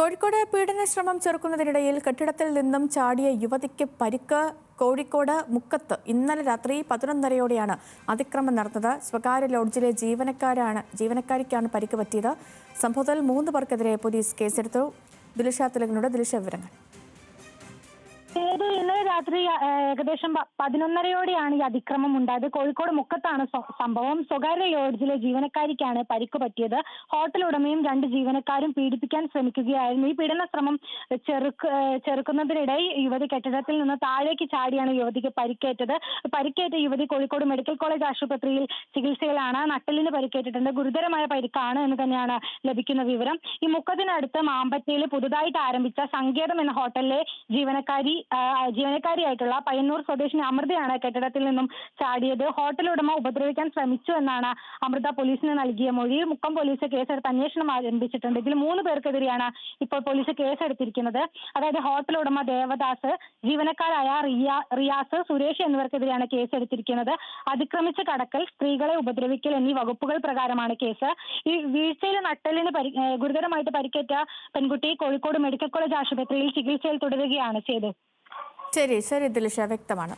കോഴിക്കോട് പീഡനശ്രമം ചെറുക്കുന്നതിനിടയിൽ കെട്ടിടത്തിൽ നിന്നും ചാടിയ യുവതിക്ക് പരിക്ക്. കോഴിക്കോട് മുക്കത്ത് ഇന്നലെ രാത്രി പതിനൊന്നരയോടെയാണ് അതിക്രമം നടന്നത്. സ്വകാര്യ ലോഡ്ജിലെ ജീവനക്കാരാണ് ജീവനക്കാരിക്കാണ് പരിക്ക് പറ്റിയത്. സംഭവത്തിൽ മൂന്ന് പേർക്കെതിരെ പോലീസ് കേസെടുത്തു. ദിലിഷ തിലകനോട് ദിലിഷ വിവരങ്ങൾ. രാത്രി ഏകദേശം പതിനൊന്നരയോടെയാണ് ഈ അതിക്രമം ഉണ്ടായത്. കോഴിക്കോട് മുക്കത്താണ് സംഭവം. സ്വകാര്യ ലോഡ്ജിലെ ജീവനക്കാരിക്കാണ് പരിക്ക് പറ്റിയത്. ഹോട്ടൽ ഉടമയും രണ്ട് ജീവനക്കാരും പീഡിപ്പിക്കാൻ ശ്രമിക്കുകയായിരുന്നു. ഈ പീഡന ശ്രമം ചെറുക്ക് ചെറുക്കുന്നതിനിടെ യുവതി കെട്ടിടത്തിൽ നിന്ന് താഴേക്ക് ചാടിയാണ് യുവതിക്ക് പരിക്കേറ്റത്. പരിക്കേറ്റ യുവതി കോഴിക്കോട് മെഡിക്കൽ കോളേജ് ആശുപത്രിയിൽ ചികിത്സയിലാണ്. നട്ടലിന് പരിക്കേറ്റിട്ടുണ്ട്. ഗുരുതരമായ പരിക്കാണ് എന്ന് തന്നെയാണ് ലഭിക്കുന്ന വിവരം. ഈ മുക്കത്തിനടുത്ത് മാമ്പറ്റയിൽ പുതുതായിട്ട് ആരംഭിച്ച സങ്കേതം എന്ന ഹോട്ടലിലെ ജീവനക്കാരി ആ, ജീവനക്കാരിയായിട്ടുള്ള പയ്യന്നൂർ സ്വദേശിനി അമൃതയാണ് കെട്ടിടത്തിൽ നിന്നും ചാടിയത്. ഹോട്ടൽ ഉടമ ഉപദ്രവിക്കാൻ ശ്രമിച്ചു എന്നാണ് അമൃത പോലീസിന് നൽകിയ മൊഴി. മുക്കം പോലീസ് കേസെടുത്ത് അന്വേഷണം ആരംഭിച്ചിട്ടുണ്ട്. ഇതിൽ മൂന്ന് പേർക്കെതിരെയാണ് ഇപ്പോൾ പോലീസ് കേസെടുത്തിരിക്കുന്നത്. അതായത് ഹോട്ടൽ ഉടമ ദേവദാസ് ജീവനക്കാരായ റിയ റിയാസ് സുരേഷ് എന്നിവർക്കെതിരെയാണ് കേസെടുത്തിരിക്കുന്നത്. അതിക്രമിച്ച കടക്കൽ സ്ത്രീകളെ ഉപദ്രവിക്കൽ എന്നീ വകുപ്പുകൾ പ്രകാരമാണ് കേസ്. ഈ വീഴ്ചയിൽ നട്ടലിന് ഗുരുതരമായിട്ട് പരിക്കേറ്റ പെൺകുട്ടി കോഴിക്കോട് മെഡിക്കൽ കോളേജ് ആശുപത്രിയിൽ ചികിത്സയിൽ തുടരുകയാണ് ചെയ്തത്. ശരി ശരി ദിലിഷ വ്യക്തമാണ്.